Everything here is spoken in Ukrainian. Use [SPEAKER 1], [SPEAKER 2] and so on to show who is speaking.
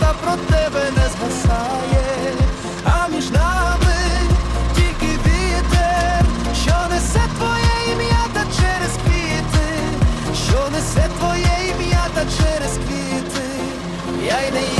[SPEAKER 1] Та про тебе не згасає Yeah, yeah.